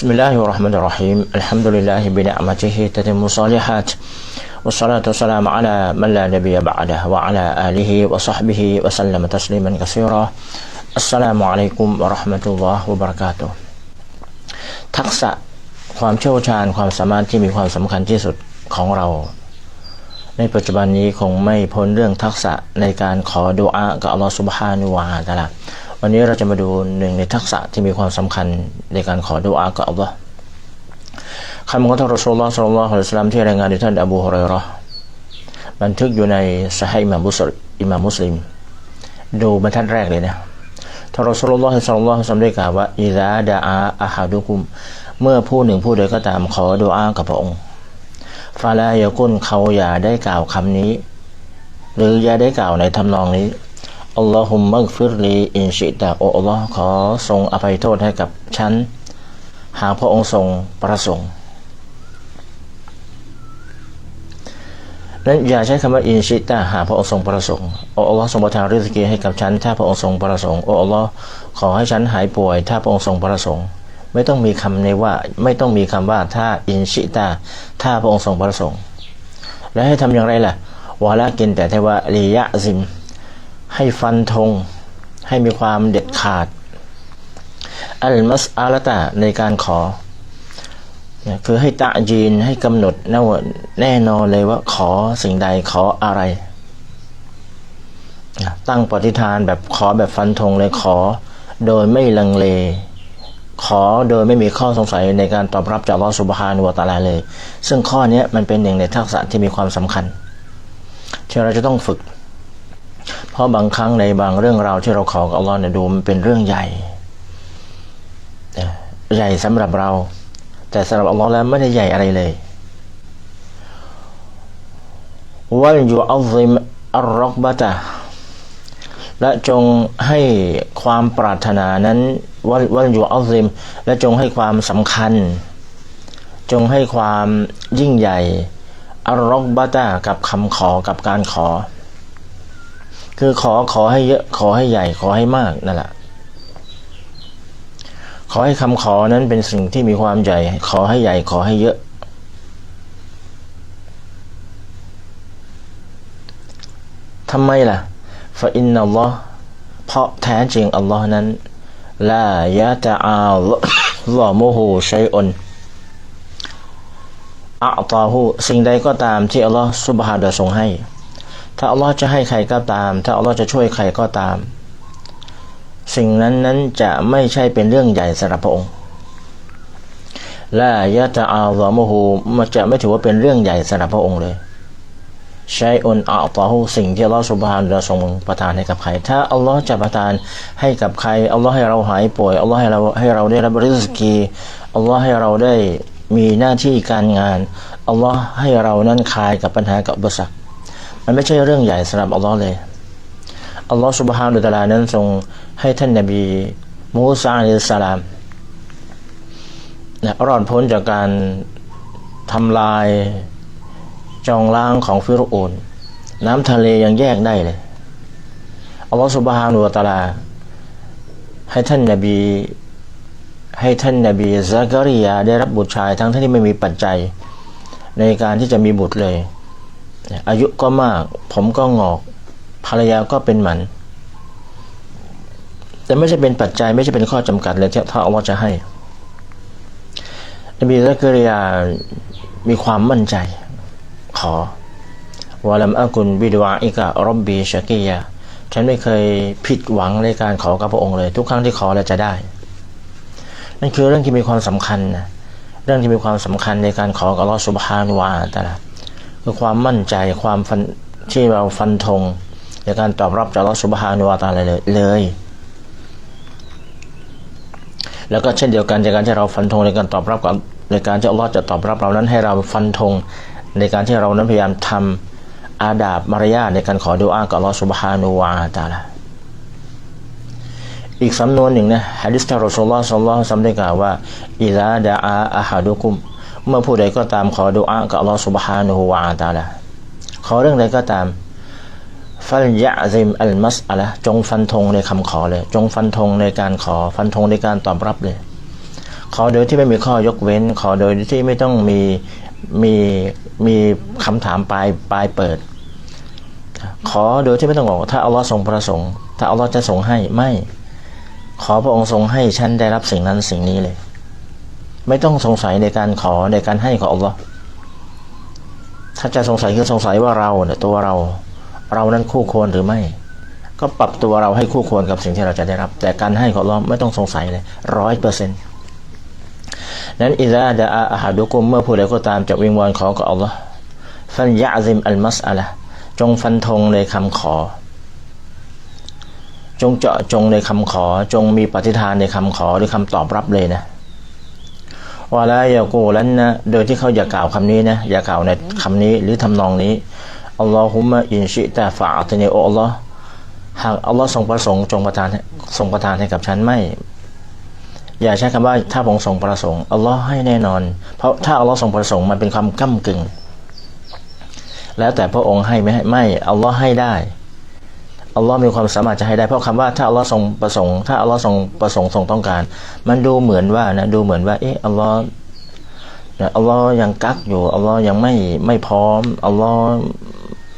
بسم الله الرحمن الرحيم الحمد لله بنعمته تتم الصالحات والصلاة والسلام على من لا نبي بعده وعلى آله وصحبه وسلم تسليما كثيرا السلام عليكم ورحمة الله وبركاته ทักษะความเชี่ยวชาญความสามารถที่มีความสำคัญที่สุดของเรา ในปัจจุบันนี้คงไม่พ้นเรื่องทักษะในการขอดุอากับอัลลอฮฺสุบฮานุวาตะละ วันนี้เราจะมาดูหนึ่งในทักษะที่มีความสำคัญในการขอดุอากับอัลลอฮ์คำของท่านรอสูลลอฮ์สัลลัลลอฮุอะลัยฮิวะซัลลัมที่รายงานโดยท่านอบูฮุไรเราะห์บันทึกอยู่ในสฮีอิมามุสลิมอิมามมุสลิม ดูบรรทัดแรกเลยนะท่านรอสูลลอฮ์สัลลัลลอฮุอะลัยฮิวะซัลลัมได้กล่าวว่าอิซาดะอาอะฮัดุคุม เมื่อผู้หนึ่งผู้ใดก็ตามขอดุอากับพระองค์ฟาลายากุนเขาอย่าได้กล่าวคำนี้ หรืออย่าได้กล่าวในทำนองนี้ อัลลอฮุมมักฟิรลีอินชิตาโออัลลอฮ์ขอทรงอภัยโทษให้กับฉัน หากพระองค์ทรงประสงค์นั้นอย่าใช้คำว่าอินชิตาหากพระองค์ทรงประสงค์โออัลลอฮ์ทรงประทานริสกีให้กับฉัน ถ้าพระองค์ทรงประสงค์โออัลลอฮ์ขอให้ฉันหายป่วย ถ้าพระองค์ทรงประสงค์ ไม่ต้องมีคำในว่าไม่ต้องมีคำว่าถ้าอินชิตาถ้าพระองค์ทรงประสงค์ แล้วให้ทำอย่างไรล่ะวาละกินแต่แทว่าลียะซิม ให้ฟันธงให้มีความเด็ดขาด อัลมัสอาลตาในการขอ คือให้ตะจีนให้กำหนดแน่นอนเลยว่าขอสิ่งใดขออะไร ตั้งปฏิฐานแบบขอแบบฟันธงเลยขอ โดยไม่ลังเล ขอโดยไม่มีข้อสงสัยในการตอบรับจากลอสุบฮานุวตาลาเลย ซึ่งข้อนี้มันเป็นหนึ่งในทักษะที่มีความสำคัญที่เราจะต้องฝึก เพราะบางครั้งในบางเรื่องราวที่เราขอกับอัลลอฮ์เนี่ยดูมันเป็นเรื่องใหญ่ใหญ่สำหรับเรา แต่สำหรับอัลลอฮ์แล้วไม่ได้ใหญ่อะไรเลยวัลยูอัลซิมอัลรอกบะตะและจงให้ความปรารถนานั้นวัลวัลยูอัลซิม และจงให้ความสำคัญ จงให้ความยิ่งใหญ่อัลรอกบะตะกับคำขอกับการขอ คือขอขอให้เยอะขอให้ใหญ่ขอให้มากนั่นแหละขอให้คำขอนั้นเป็นสิ่งที่มีความใหญ่ ขอให้ใหญ่ขอให้เยอะ ทำไมล่ะฟาอินนัลลอฮ์เพราะแท้จริงอัลลอฮ์นั้นลายะตะอาลอมูฮูชัยอนอัตตาหูสิ่งใดก็ตามที่อัลลอฮ์สุบฮานะทรงให้ ถ้าอัลลอฮ์จะให้ใครก็ตาม ถ้าอัลลอฮ์จะช่วยใครก็ตาม สิ่งนั้นนั้นจะไม่ใช่เป็นเรื่องใหญ่สำหรับพระองค์และยะตะอาลอมหูมันจะไม่ถือว่าเป็นเรื่องใหญ่สำหรับพระองค์เลยใช้อนอัลตอฮูสิ่งที่อัลลอฮ์สุบฮานเราทรงประทานให้กับใคร ถ้าอัลลอฮ์จะประทานให้กับใครอัลลอฮ์ให้เราหายป่วยอัลลอฮ์ให้เราให้เราได้รับริสกีอัลลอฮ์ให้เราได้มีหน้าที่การงานอัลลอฮ์ให้เรานั้นคลายกับปัญหากับอุปสรรค มันไม่ใช่เรื่องใหญ่สำหรับอัลลอฮ์เลยอัลลอฮ์สุบฮานุตะลานั้นทรงให้ท่านนบีมูซาอัลสลามนะรอดพ้นจากการทำลายจองล้างของฟิรโอน น้ำทะเลยังแยกได้เลยอัลลอฮ์สุบฮานุตะลา ให้ท่านนบีให้ท่านนบีซากริยาได้รับบุตรชายทั้งที่ไม่มีปัจจัยในการที่จะมีบุตรเลย อายุก็มาก ผมก็งอก ภรรยาก็เป็นหมัน แต่ไม่ใช่เป็นปัจจัยไม่ใช่เป็นข้อจำกัดเลยที่ถ้าอัลลอฮ์จะให้นบีซักริยามีความมั่นใจ ขอวะลัมอักุนบิดวาอิกะรบบีชากียาฉันไม่เคยผิดหวังในการขอกับพระองค์เลย ทุกครั้งที่ขอแล้วจะได้ นั่นคือเรื่องที่มีความสำคัญนะเรื่องที่มีความสำคัญในการขอกับอัลลอฮ์สุบฮานุวาตะละ คือความมั่นใจความฟันที่เราฟันธงในการตอบรับจากลอสุบฮานุวาตาเลยเลย แล้วก็เช่นเดียวกันในการที่เราฟันธงในการตอบรับกับในการที่อัลลอฮ์จะตอบรับเรานั้นให้เราฟันธงในการที่เรานั้นพยายามทำอาดาบมารยาทในการขอดุอากับลอสุบฮานุวาตาละอีกสำนวนหนึ่งนะฮะดิษที่รอสุลลอฮ์สัลลัลลอฮุซัมได้กล่าวว่าอิลาดาอาอาฮาดุคุม เมื่อผู้ใดก็ตามขอดุอากับอัลลอฮฺ سبحانه และ تعالى ขอเรื่องใดก็ตามฟัลยะซิมอัลมัสอะละจงฟันธงในคำขอเลย จงฟันธงในการขอฟันธงในการตอบรับเลย ข ขอโดยที่ไม่มีข้อยกเว้น ขอโดยที่ไม่ต้องมีมีมีคำถามปลายปลายเปิด ขอโดยที่ไม่ต้องบอกถ้าอัลลอฮ์ทรงประสงค์ ถ้าอัลลอฮ์จะทรงให้ไม่ ขอพระองค์ทรงให้ฉันได้รับสิ่งนั้นสิ่งนี้เลย ไม่ต้องสงสัยในการขอในการให้ของอัลลอฮ์ถ้าจะสงสัยคือสงสัยว่าเราเนี่ยตัวเรา เรานั้นคู่ควรหรือไม่ ก็ปรับตัวเราให้คู่ควรกับสิ่งที่เราจะได้รับ แต่การให้ของอัลลอฮ์ไม่ต้องสงสัยเลยร้อยเปอร์เซ็นต์นั้นอิซาดะอาฮัดุกุมเมื่อผู้ใดก็ตามจะวิงวอนขอกับอัลลอฮ์ฟันยะซิมอัลมัสอะละจงฟันธงในคำขอ จงเจาะจงในคำขอ จงมีปฏิทานในคำขอหรือคำตอบรับเลยนะ วาลาอย่ากูลันนะโดยที่เขาอย่ากล่าวคำนี้นะอย่ากล่าวในคำนี้หรือทำนองนี้อัลลอฮุมะอินชิตาฟาตเนโออัลลอฮ์หากอัลลอฮ์ทรงประสงค์จงประทานทรงประทานให้กับฉันไม่ อย่าใช้คำว่าถ้าพระองค์ทรงประสงค์อัลลอฮ์ให้แน่นอน เพราะถ้าอัลลอฮ์ทรงประสงค์มันเป็นความก้ากึ่ง แล้วแต่พระองค์ให้ไม่ให้ไม่อัลลอฮ์ให้ได้ อัลลอฮ์มีความสามารถจะให้ได้เพราะคำว่าถ้าอัลลอฮ์ทรงประสงค์ถ้าอัลลอฮ์ทรงประสงค์ทรงต้องการ มันดูเหมือนว่านะดูเหมือนว่าเอออัลลอฮ์อัลลอฮ์ยังกักอยู่อัลลอฮ์ยังไม่ไม่พร้อมอัลลอฮ์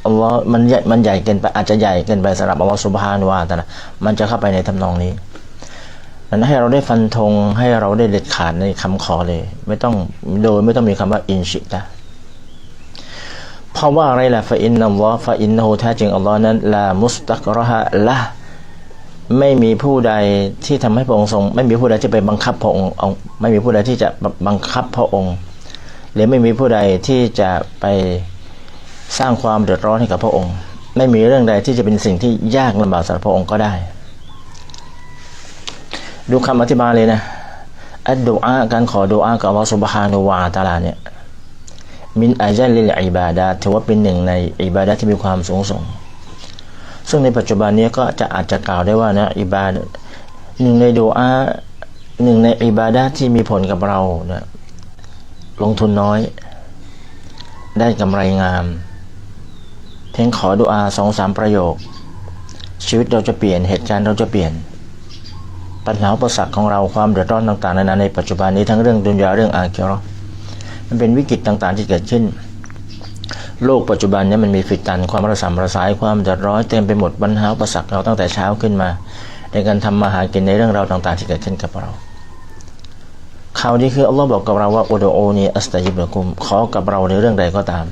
อัลลอฮ์มันใหญ่มันใหญ่เกินไปอาจจะใหญ่เกินไปสำหรับอัลลอฮ์สุบฮานุวาแต่ละมันจะเข้าไปในทำนองนี้นั้นให้เราได้ฟันธงให้เราได้เด็ดขาดในคำขอเลย ไม่ต้องโดยไม่ต้องมีคำว่าอินชิตะ เพราว่าอะไรล่ะฟาอินนัลลอฮ์ฟาอินนูแท้จริงอัลลอฮ์นั้นลามุสตักรฮะละไม่มีผู้ใดที่ทำให้พระองค์ทรง ไม่มีผู้ใดที่ไปบังคับพระองค์ไม่มีผู้ใดที่จะบังคับพระองค์ หรือไม่มีผู้ใดที่จะไปสร้างความเดือดร้อนให้กับพระองค์ ไม่มีเรื่องใดที่จะเป็นสิ่งที่ยากลำบากสำหรับพระองค์ก็ได้ ดูคำอธิบายเลยนะอัดดูอาการขอดูอากับอัลลอฮฺสุบฮานุวาตาลาเนี่ย มินอาจัลลิลอิบาดาถือว่าเป็นหนึ่งในอิบาดาที่มีความสูงส่ง ซึ่งในปัจจุบันนี้ก็จะอาจจะกล่าวได้ว่านะอิบาดหนึ่งในดูอาหนึ่งในอิบาดาที่มีผลกับเรานะลงทุนน้อย ได้กำไรงาม เพียงขอดูอาสองสามประโยค ชีวิตเราจะเปลี่ยนเหตุการณ์เราจะเปลี่ยน ปัญหาอุปสรรคของเราความเดือดร้อนต่างๆนานาในปัจจุบันนี้ทั้งเรื่องดุนยาเรื่องอาเกียร มันเป็นวิกฤตต่างๆที่เกิดขึ้น โลกปัจจุบันนี้มันมีฟิตันความระสำระสายความเดือดร้อนเต็มไปหมดปัญหาอุปสรรคเราตั้งแต่เช้าขึ้นมา ในการทำมาหากินในเรื่องราวต่าง ๆ ที่เกิดขึ้นกับเราข่าวนี้คืออัลลอฮ์บอกกับเราว่าอุดโอนีอัสตัยิบละกุมขอกับเราในเรื่องใดก็ตาม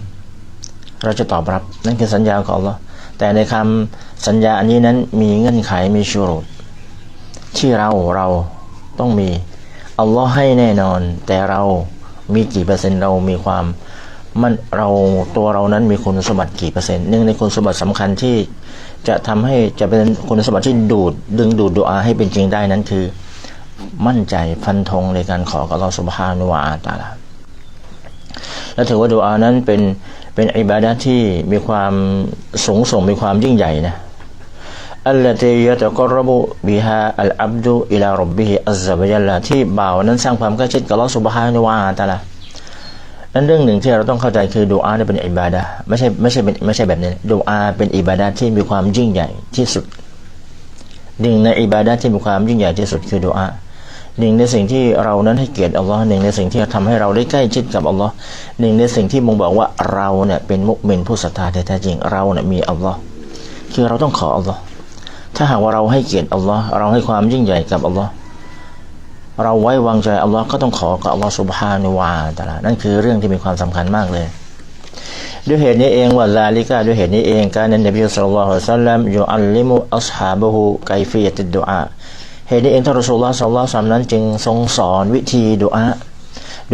เราจะตอบรับนั่นคือสัญญาของอัลลอฮ์แต่ในคำสัญญาอันนี้นั้นมีเงื่อนไขมีชูรุที่เราเราต้องมีอัลลอฮ์ให้แน่นอนแต่เรา มีกี่เปอร์เซ็นต์เรามีความมันเราตัวเรานั้นมีคุณสมบัติกี่เปอร์เซ็นต์หนึ่งในคุณสมบัติสำคัญที่จะทำให้จะเป็นคุณสมบัติที่ดูดดึงดูดดูอาให้เป็นจริงได้นั้นคือ มั่นใจฟันธงในการขอกับเราสุบฮานุวาตาลาและถือว่าดูอานั้นเป็นเป็นอิบาดะที่มีความสูงส่งมีความยิ่งใหญ่นะ อัลลตียะตะกรบุบิฮาอัลอับดุอิลารบบิฮิอัลซะบยัลลาที่บ่าวนั้นสร้างความใกล้ชิดกับลอสุบฮานุวาตาลานั้นเรื่องหนึ่งที่เราต้องเข้าใจคือดูอาเป็นอิบาดะไม่ใช่ไม่ใช่ไม่ใช่แบบนี้ดูอาเป็นอิบาดะที่มีความยิ่งใหญ่ที่สุดหนึ่งในอิบาดะที่มีความยิ่งใหญ่ที่สุดคือดูอาหนึ่งในสิ่งที่เรานั้นให้เกียรติอัลลอฮ์หนึ่งในสิ่งที่ทำให้เราได้ใกล้ชิดกับอัลลอฮ์หนึ่งในสิ่งที่มงบอกว่าเราเนี่ยเป็นมุกมินผู้ศรัทธาแท้จริงเราเนี่ยมีอัลลอฮ์คือเราต้องขออัลลอฮ์ ถ้าหากว่าเราให้เกียรติอัลลอฮ์เราให้ความยิ่งใหญ่กับอัลลอฮ์เราไว้วางใจอัลลอฮ์ก็ต้องขอกับอัลลอฮ์สุบฮานุวาตาลานั่นคือเรื่องที่มีความสำคัญมากเลย ด้วยเหตุนี้เองว่าลาลิกาด้วยเหตุนี้เองการนั้นนบีสุลต่านสัลลัมยูอัลลิมุอัลฮาบะฮูไกฟียติดดุอาเหตุนี้เองท่านรอสูลลอฮ์สัลลัลลอฮุนั้นจึงทรงสอนวิธีดุอา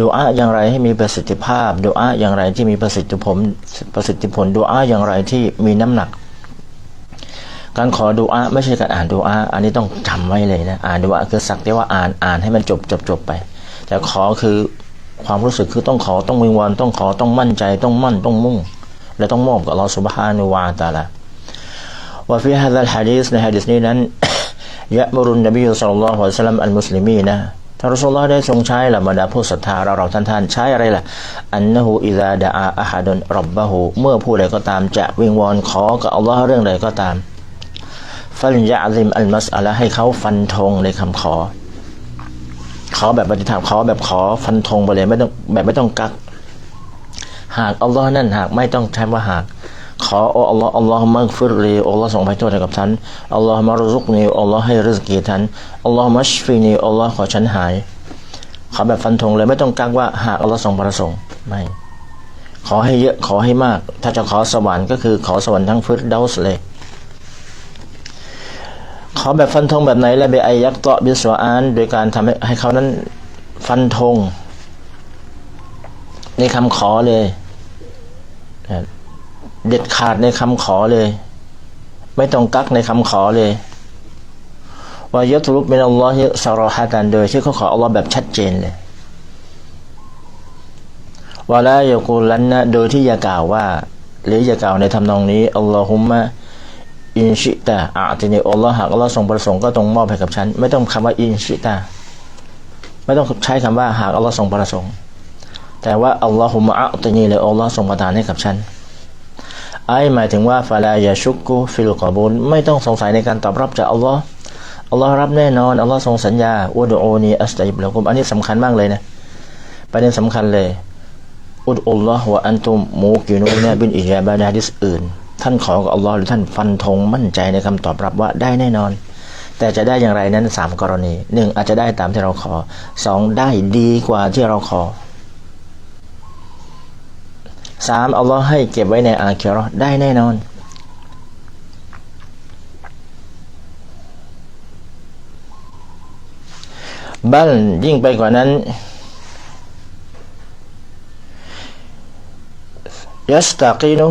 ดุอาอย่างไรให้มีประสิทธิภาพดุอาอย่างไรที่มีประสิทธิผลประสิทธิผลดุอาอย่างไรที่มีน้ำหนัก การขอดูอาไม่ใช่การอ่านดูอาอันนี้ต้องจำไว้เลยนะอ่านดูอาคือสักแต่ว่าอ่านอ่านให้มันจบจบจบไป แต่ขอคือความรู้สึกคือต้องขอต้องวิงวอนต้องขอต้องมั่นใจต้องมั่นต้องมุ่ง และต้องมอบกับลอสุบฮานุวาตาละว่าฟิฮะดัลฮะดีษในฮะดีษนี้นั้นยะมรุนนบีสุลต่านละฮ์สัลลัมอัลมุสลิมีนะท่านรอสุลลอฮ์ได้ทรงใช้ละบรรดาผู้ศรัทธาเราเราท่านท่านใช้อะไรล่ะอันนะฮูอิซาดะอาอะฮัดุนรับบะฮูเมื่อผู้ใดก็ตามจะวิงวอนขอกับอัลลอฮ์เรื่องใดก็ตาม ฟันยะลิมอัลมัสอะละให้เขาฟันธงในคำขอ ขอแบบปฏิฐานขอแบบขอฟันธงไปเลยไม่ต้องแบบไม่ต้องกัก หากอัลลอฮ์นั่นหากไม่ต้องใช้ว่าหาก ขอโอ้อัลลอฮ์อัลลอฮ์มักฟิรลีอัลลอฮ์ส่งไปโทษให้กับฉันอัลลอฮ์มารุซุกนีอัลลอฮ์ให้ริสกีฉันอัลลอฮ์มัชฟีนีอัลลอฮ์ขอฉันหาย ขอแบบฟันธงเลยไม่ต้องกักว่าหากอัลลอฮ์ทรงประสงค์ไม่ขอให้เยอะขอให้มาก ถ้าจะขอสวรรค์ก็คือขอสวรรค์ทั้งฟิรดาสเลย ขอแบบฟันธงแบบไหนและเบไอยักษ์เตาะบิสวาานโดยการทำให้ให้เขานั้นฟันธง ในคำขอเลย เด็ดขาดในคำขอเลย ไม่ต้องกักในคำขอเลยว่ายัตรุบเป็นอัลลอฮ์สารหะกันโดยที่เขาขออัลลอฮ์แบบชัดเจนเลยว่าละยกูลันนะโดยที่อย่ากล่าวว่า หรืออย่ากล่าวในทำนองนี้อัลลอฮุมะ อินชิตาอาตินีอัลลอฮ์หากอัลลอฮ์ทรงประสงค์ก็ต้องมอบให้กับฉัน ไม่ต้องคำว่าอินชิตาไม่ต้องใช้คำว่าหากอัลลอฮ์ทรงประสงค์ แต่ว่าอัลลอฮุมะอัตินีเลยอัลลอฮ์ทรงประทานให้กับฉันไอหมายถึงว่าฟาลายาชุกุฟิลกอบุลไม่ต้องสงสัยในการตอบรับจากอัลลอฮ์อัลลอฮ์รับแน่นอนอัลลอฮ์ทรงสัญญาอุดโอนีอัสตัยบลกุมอันนี้สำคัญมากเลยนะประเด็นสำคัญเลยอุดอัลลอฮ์ว่าอันตุมมูกินูเนี่ยบินอิจาบาดาดิสอื่น ท่านขอกับอัลลอฮ์หรือท่านฟันธงมั่นใจในคำตอบรับว่าได้แน่นอน แต่จะได้อย่างไรนั้นสามกรณีหนึ่งอาจจะได้ตามที่เราขอสองได้ดีกว่าที่เราขอสามอัลลอฮ์ให้เก็บไว้ในอาคิรอได้แน่นอน บัลยิ่งไปกว่านั้นยัสตากีนุ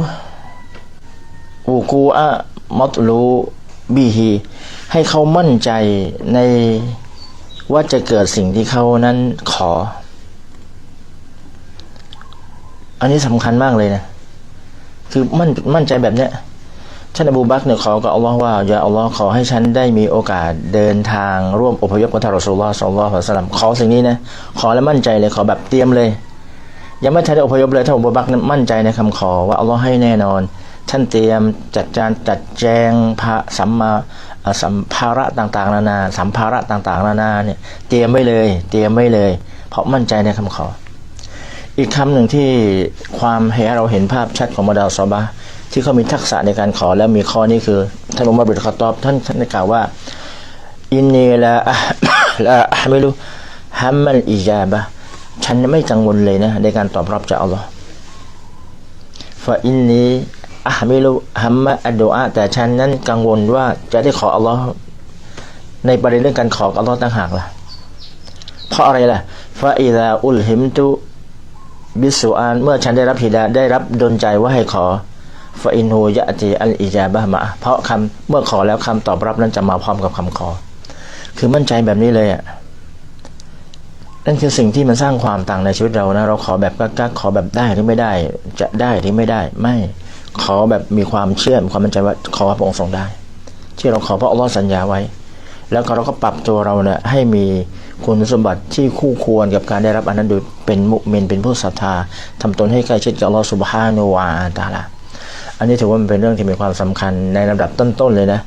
อูกูอะมัตลูบีฮีให้เขามั่นใจในว่าจะเกิดสิ่งที่เขานั้นขอ อันนี้สำคัญมากเลยนะ คือมั่นมั่นใจแบบเนี้ยท่านอบูบักเนี่ยขอกับอัลลอฮ์ว่าอย่าอัลลอฮ์ขอให้ฉันได้มีโอกาสเดินทางร่วมอพยพกับท่านรอสูลลอฮ์สัลลัลลอฮุอะลัยฮิวะซัลลัมขอสิ่งนี้นะขอแล้วมั่นใจเลยขอแบบเตรียมเลยยังไม่ทันได้อพยพเลยท่านอบูบักมั่นใจในคำขอว่าอัลลอฮ์ให้แน่นอน ท่านเตรียมจัดจานจัดแจงพระสัมมาสัมภาระต่างๆ นานา สัมภาระต่างๆ นานาเนี่ยเตรียมไว้เลย เตรียมไว้เลย เพราะมั่นใจในคำขอ อีกคำหนึ่งที่ความให้เราเห็นภาพชัดของมดาลซอบะที่เขามีทักษะในการขอแล้วมีข้อนี้คือท่านอุมัรบิดขตอบท่านท่านได้กล่าวว่าอินเนละละไม่รู้ฮัมมัลอิจาบะฉันไม่กังวลเลยนะในการตอบรับจากอัลลอฮ์ฟาอินนี อะไม่รู้ฮัมมะอัดอาแต่ฉันนั้นกังวลว่าจะได้ขออัลลอฮ์ในประเด็นเรื่องการขออัลลอฮ์ต่างหากล่ะ เพราะอะไรล่ะฟาอิลาอุลฮิมตุบิสุอานเมื่อฉันได้รับฮิดาได้รับดลใจว่าให้ขอฟาอินฮูยะตีอัลอิจาบะมาเพราะคำเมื่อขอแล้วคำตอบรับนั้นจะมาพร้อมกับคำขอ คือมั่นใจแบบนี้เลยอะนั่นคือสิ่งที่มันสร้างความต่างในชีวิตเรานะ เราขอแบบกักๆขอแบบได้หรือไม่ได้ จะได้หรือไม่ได้ไม่ ขอแบบมีความเชื่อมความมั่นใจว่าขอพระองค์ทรงได้ที่เราขอเพราะอัลลอฮ์สัญญาไว้ แล้วเราก็ปรับตัวเราเนี่ยให้มีคุณสมบัติที่คู่ควรกับการได้รับอันนั้นโดยเป็นมุเมนเป็นผู้ศรัทธาทำตนให้ใกล้ชิดกับอัลลอฮ์สุบฮานุวาตาละอันนี้ถือว่ามันเป็นเรื่องที่มีความสำคัญในลำดับต้นๆเลยนะ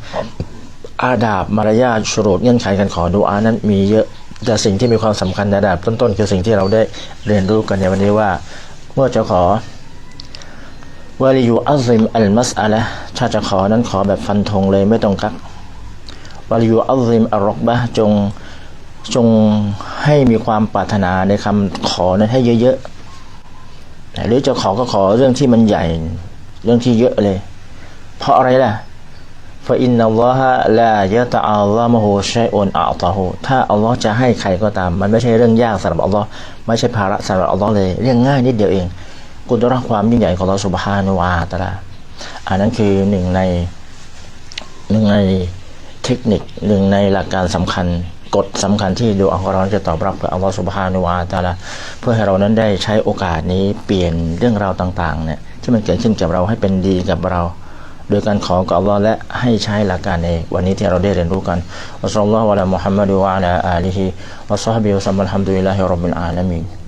อาดาบมารยาชุรุเงื่อนไขการขอดูอานั้นมีเยอะแต่สิ่งที่มีความสำคัญในระดับต้นๆ คือสิ่งที่เราได้เรียนรู้กันในวันนี้ว่า เมื่อจะขอ วาลิยูอัลซิมอัลมัสอะละถ้าจะขอนั้นขอแบบฟันธงเลยไม่ต้องกักวาลิยูอัลซิมอัลรอกบะจงจงให้มีความปรารถนาในคำขอนั้นให้เยอะๆ หรือจะขอก็ขอเรื่องที่มันใหญ่เรื่องที่เยอะเลย เพราะอะไรล่ะฟาอินนัลลอฮะลายะตะอัลลอฮ์มะฮูชัยอนอัลตะฮูถ้าอัลลอฮ์จะให้ใครก็ตาม มันไม่ใช่เรื่องยากสำหรับอัลลอฮ์ไม่ใช่ภาระสำหรับอัลลอฮ์เลย เรื่องง่ายนิดเดียวเอง กุฎรักความยิ่งใหญ่ของอัลลอฮ์สุบฮานุวาตะลาอันนั้นคือหนึ่งในหนึ่งในเทคนิคหนึ่งในหลักการสำคัญกฎสำคัญที่ดูอัลลอฮ์จะตอบรับกับอัลลอฮ์สุบฮานุวาตะลาเพื่อให้เรานั้นได้ใช้โอกาสนี้เปลี่ยนเรื่องราวต่างๆเนี่ยที่มันเกิดขึ้นกับเราให้เป็นดีกับเรา โดยการขอกับอัลลอฮ์และให้ใช้หลักการในวันนี้ที่เราได้เรียนรู้กันอัสลลอฮฺวะลามุฮัมมัดวะลาอาลีฮิวะซอฮบิวะซัมมัลฮัมดุลิลลาฮิรับบิลอาลามีน